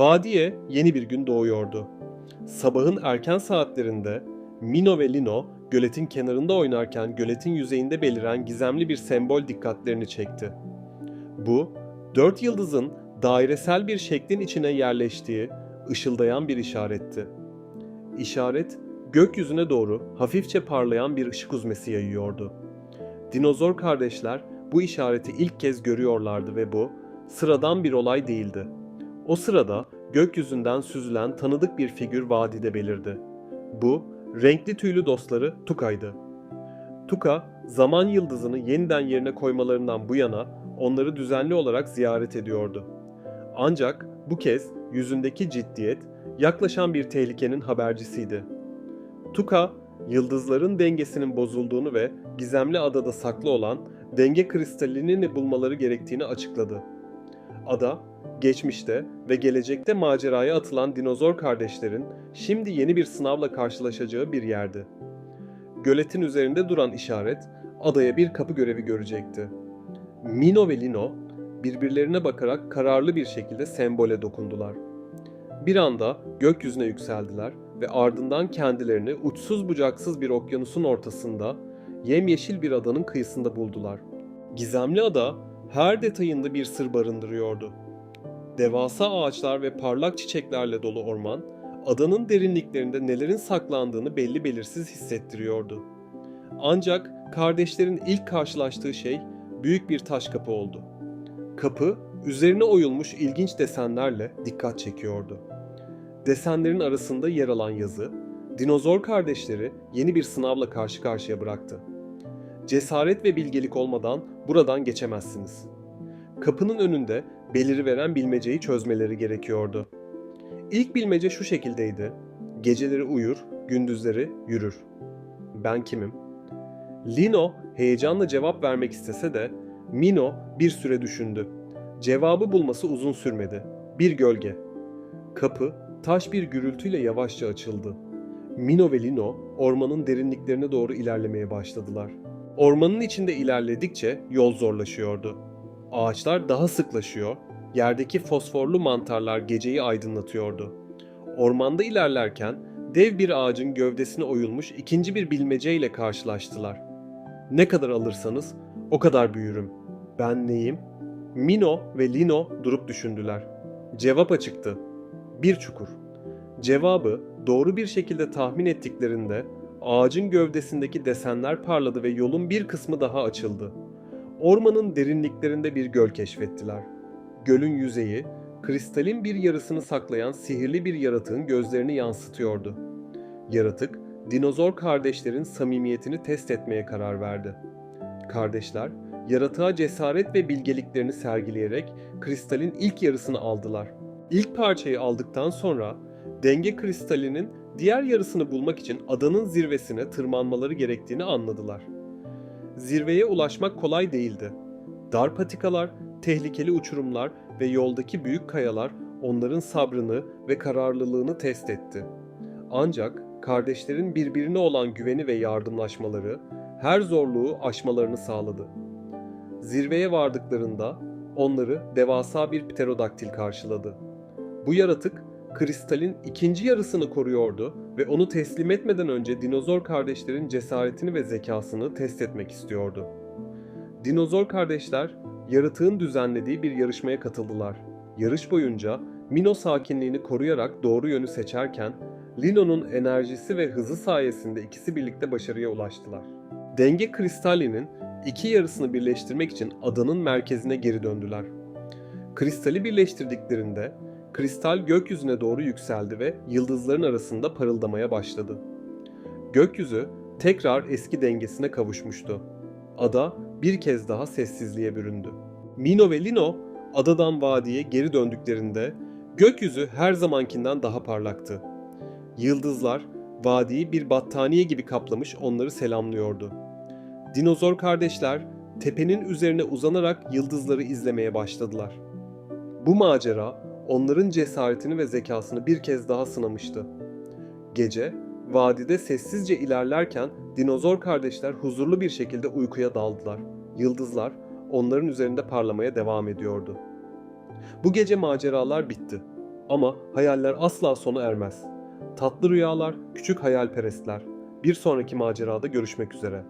Vadiye yeni bir gün doğuyordu. Sabahın erken saatlerinde Mino ve Lino göletin kenarında oynarken göletin yüzeyinde beliren gizemli bir sembol dikkatlerini çekti. Bu, dört yıldızın dairesel bir şeklin içine yerleştiği ışıldayan bir işaretti. İşaret, gökyüzüne doğru hafifçe parlayan bir ışık uzmesi yayıyordu. Dinozor kardeşler bu işareti ilk kez görüyorlardı ve bu sıradan bir olay değildi. O sırada gökyüzünden süzülen tanıdık bir figür vadide belirdi. Bu, renkli tüylü dostları Tuka'ydı. Tuka, zaman yıldızını yeniden yerine koymalarından bu yana onları düzenli olarak ziyaret ediyordu. Ancak bu kez yüzündeki ciddiyet yaklaşan bir tehlikenin habercisiydi. Tuka, yıldızların dengesinin bozulduğunu ve gizemli adada saklı olan denge kristalini bulmaları gerektiğini açıkladı. Ada, geçmişte ve gelecekte maceraya atılan dinozor kardeşlerin şimdi yeni bir sınavla karşılaşacağı bir yerdi. Göletin üzerinde duran işaret adaya bir kapı görevi görecekti. Mino ve Lino birbirlerine bakarak kararlı bir şekilde sembole dokundular. Bir anda gökyüzüne yükseldiler ve ardından kendilerini uçsuz bucaksız bir okyanusun ortasında yemyeşil bir adanın kıyısında buldular. Gizemli ada her detayında bir sır barındırıyordu. Devasa ağaçlar ve parlak çiçeklerle dolu orman, adanın derinliklerinde nelerin saklandığını belli belirsiz hissettiriyordu. Ancak kardeşlerin ilk karşılaştığı şey büyük bir taş kapı oldu. Kapı, üzerine oyulmuş ilginç desenlerle dikkat çekiyordu. Desenlerin arasında yer alan yazı, dinozor kardeşleri yeni bir sınavla karşı karşıya bıraktı. Cesaret ve bilgelik olmadan buradan geçemezsiniz. Kapının önünde beliri veren bilmeceyi çözmeleri gerekiyordu. İlk bilmece şu şekildeydi. Geceleri uyur, gündüzleri yürür. Ben kimim? Lino heyecanla cevap vermek istese de Mino bir süre düşündü. Cevabı bulması uzun sürmedi. Bir gölge. Kapı taş bir gürültüyle yavaşça açıldı. Mino ve Lino ormanın derinliklerine doğru ilerlemeye başladılar. Ormanın içinde ilerledikçe yol zorlaşıyordu. Ağaçlar daha sıklaşıyor, yerdeki fosforlu mantarlar geceyi aydınlatıyordu. Ormanda ilerlerken dev bir ağacın gövdesine oyulmuş ikinci bir bilmeceyle karşılaştılar. Ne kadar alırsanız o kadar büyürüm. Ben neyim? Mino ve Lino durup düşündüler. Cevap açıktı. Bir çukur. Cevabı doğru bir şekilde tahmin ettiklerinde ağacın gövdesindeki desenler parladı ve yolun bir kısmı daha açıldı. Ormanın derinliklerinde bir göl keşfettiler. Gölün yüzeyi, kristalin bir yarısını saklayan sihirli bir yaratığın gözlerini yansıtıyordu. Yaratık, dinozor kardeşlerin samimiyetini test etmeye karar verdi. Kardeşler, yaratığa cesaret ve bilgeliklerini sergileyerek kristalin ilk yarısını aldılar. İlk parçayı aldıktan sonra denge kristalinin diğer yarısını bulmak için adanın zirvesine tırmanmaları gerektiğini anladılar. Zirveye ulaşmak kolay değildi. Dar patikalar, tehlikeli uçurumlar ve yoldaki büyük kayalar onların sabrını ve kararlılığını test etti. Ancak kardeşlerin birbirine olan güveni ve yardımlaşmaları her zorluğu aşmalarını sağladı. Zirveye vardıklarında onları devasa bir pterodaktil karşıladı. Bu yaratık kristalin ikinci yarısını koruyordu ve onu teslim etmeden önce dinozor kardeşlerin cesaretini ve zekasını test etmek istiyordu. Dinozor kardeşler yaratığın düzenlediği bir yarışmaya katıldılar. Yarış boyunca Mino sakinliğini koruyarak doğru yönü seçerken Lino'nun enerjisi ve hızı sayesinde ikisi birlikte başarıya ulaştılar. Denge kristalinin iki yarısını birleştirmek için adanın merkezine geri döndüler. Kristali birleştirdiklerinde kristal gökyüzüne doğru yükseldi ve yıldızların arasında parıldamaya başladı. Gökyüzü tekrar eski dengesine kavuşmuştu. Ada bir kez daha sessizliğe büründü. Mino ve Lino adadan vadiye geri döndüklerinde gökyüzü her zamankinden daha parlaktı. Yıldızlar vadiyi bir battaniye gibi kaplamış onları selamlıyordu. Dinozor kardeşler tepenin üzerine uzanarak yıldızları izlemeye başladılar. Bu macera onların cesaretini ve zekasını bir kez daha sınamıştı. Gece, vadide sessizce ilerlerken dinozor kardeşler huzurlu bir şekilde uykuya daldılar. Yıldızlar onların üzerinde parlamaya devam ediyordu. Bu gece maceralar bitti. Ama hayaller asla sona ermez. Tatlı rüyalar, küçük hayalperestler. Bir sonraki macerada görüşmek üzere.